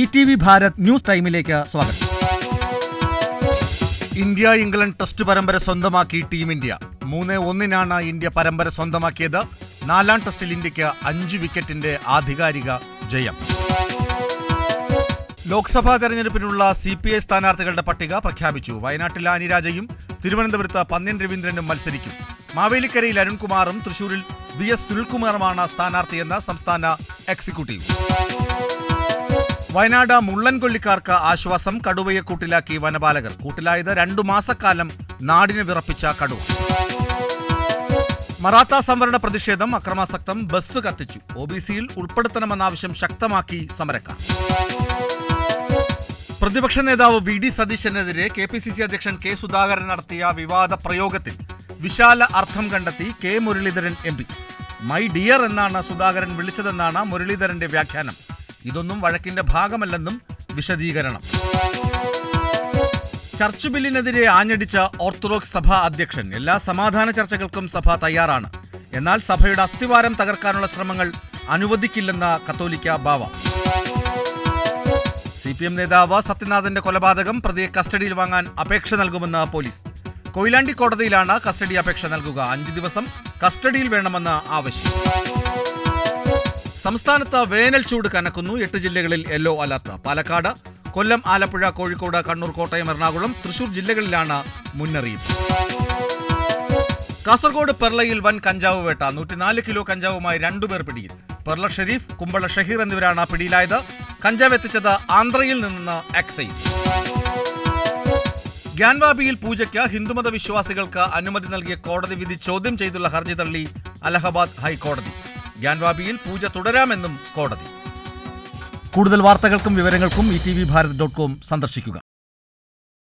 E T V Bharat news ടൈമിലേക്ക് സ്വാഗതം. India England test പരമ്പര സ്വന്തമാക്കി ടീം ഇന്ത്യ. മൂന്ന് ഒന്നിനാണ് ഇന്ത്യ പരമ്പര സ്വന്തമാക്കിയത്. നാലാം ടെസ്റ്റിൽ ഇന്ത്യയ്ക്ക് അഞ്ച് വിക്കറ്റിന്റെ ആധികാരിക ജയം. ലോക്സഭാ തെരഞ്ഞെടുപ്പിനുള്ള സി പി ഐ സ്ഥാനാർത്ഥികളുടെ പട്ടിക പ്രഖ്യാപിച്ചു. വയനാട്ടിൽ ആനിരാജയും തിരുവനന്തപുരത്ത് പന്ന്യൻ രവീന്ദ്രനും മത്സരിക്കും. മാവേലിക്കരയിൽ അരുൺകുമാറും തൃശൂരിൽ വി എസ് സുനിൽകുമാറുമാണ് സ്ഥാനാർത്ഥിയെന്ന് സംസ്ഥാന എക്സിക്യൂട്ടീവ്. വയനാട് മുള്ളൻ കൊല്ലിക്കാർക്ക് ആശ്വാസം കടുവയെ കൂട്ടിലാക്കി വനപാലകർ. കൂട്ടിലായത് രണ്ടു മാസക്കാലം നാടിന് വിറപ്പിച്ച കടുവ. മറാത്ത സംവരണ പ്രതിഷേധം അക്രമാസക്തം ബസ് കത്തിച്ചു. ഒ ബി സിയിൽ ഉൾപ്പെടുത്തണമെന്ന ആവശ്യം ശക്തമാക്കി സമരക്കാർ. പ്രതിപക്ഷ നേതാവ് വി ഡി സതീശനെതിരെ കെ പി സി സി അധ്യക്ഷൻ കെ സുധാകരൻ നടത്തിയ വിവാദ പ്രയോഗത്തിൽ വിശാല അർത്ഥം കണ്ടെത്തി K Muraleedharan M P. My dear എന്നാണ് സുധാകരൻ വിളിച്ചതെന്നാണ് മുരളീധരന്റെ വ്യാഖ്യാനം. ഇതൊന്നും വഴക്കിന്റെ ഭാഗമല്ലെന്നും വിശദീകരണം. ചർച്ച് ബില്ലിനെതിരെ ആഞ്ഞടിച്ച ഓർത്തഡോക്സ് സഭ അധ്യക്ഷൻ. എല്ലാ സമാധാന ചർച്ചകൾക്കും സഭ തയ്യാറാണ്. എന്നാൽ സഭയുടെ അസ്ഥിവാരം തകർക്കാനുള്ള ശ്രമങ്ങൾ അനുവദിക്കില്ലെന്ന കത്തോലിക്ക ബാവ സി പി എം നേതാവ് സത്യനാഥന്റെ കൊലപാതകം പ്രതിയെ കസ്റ്റഡിയിൽ വാങ്ങാൻ അപേക്ഷ നൽകുമെന്ന് പോലീസ്. കൊയിലാണ്ടി കോടതിയിലാണ് കസ്റ്റഡി അപേക്ഷ നൽകുക. അഞ്ചു ദിവസം കസ്റ്റഡിയിൽ വേണമെന്ന് ആവശ്യം. സംസ്ഥാനത്ത് വേനൽ ചൂട് കനക്കുന്നു. എട്ട് ജില്ലകളിൽ യെല്ലോ അലർട്ട്. പാലക്കാട് കൊല്ലം ആലപ്പുഴ കോഴിക്കോട് കണ്ണൂർ കോട്ടയം എറണാകുളം തൃശൂർ ജില്ലകളിലാണ് മുന്നറിയിപ്പ്. കാസർഗോഡ് പെർളയിൽ വൻ കഞ്ചാവ് വേട്ട. നൂറ്റിനാല് കിലോ കഞ്ചാവുമായി രണ്ടുപേർ പിടിയിൽ. പെർള ഷെരീഫ് കുമ്പള ഷഹീർ എന്നിവരാണ് പിടിയിലായത്. കഞ്ചാവ് എത്തിച്ചത് ആന്ധ്രയിൽ നിന്ന് എക്സൈസ്. ഗ്യാൻവാബിയിൽ പൂജയ്ക്ക് ഹിന്ദുമത വിശ്വാസികൾക്ക് അനുമതി നൽകിയ കോടതി വിധി ചോദ്യം ചെയ്തുള്ള ഹർജി തള്ളി അലഹബാദ് ഹൈക്കോടതി. ഗ്യാൻവാബിയിൽ പൂജ തുടരാമെന്നും കോടതി. കൂടുതൽ വാർത്തകൾക്കും വിവരങ്ങൾക്കും E T V Bharat dot com സന്ദർശിക്കുക.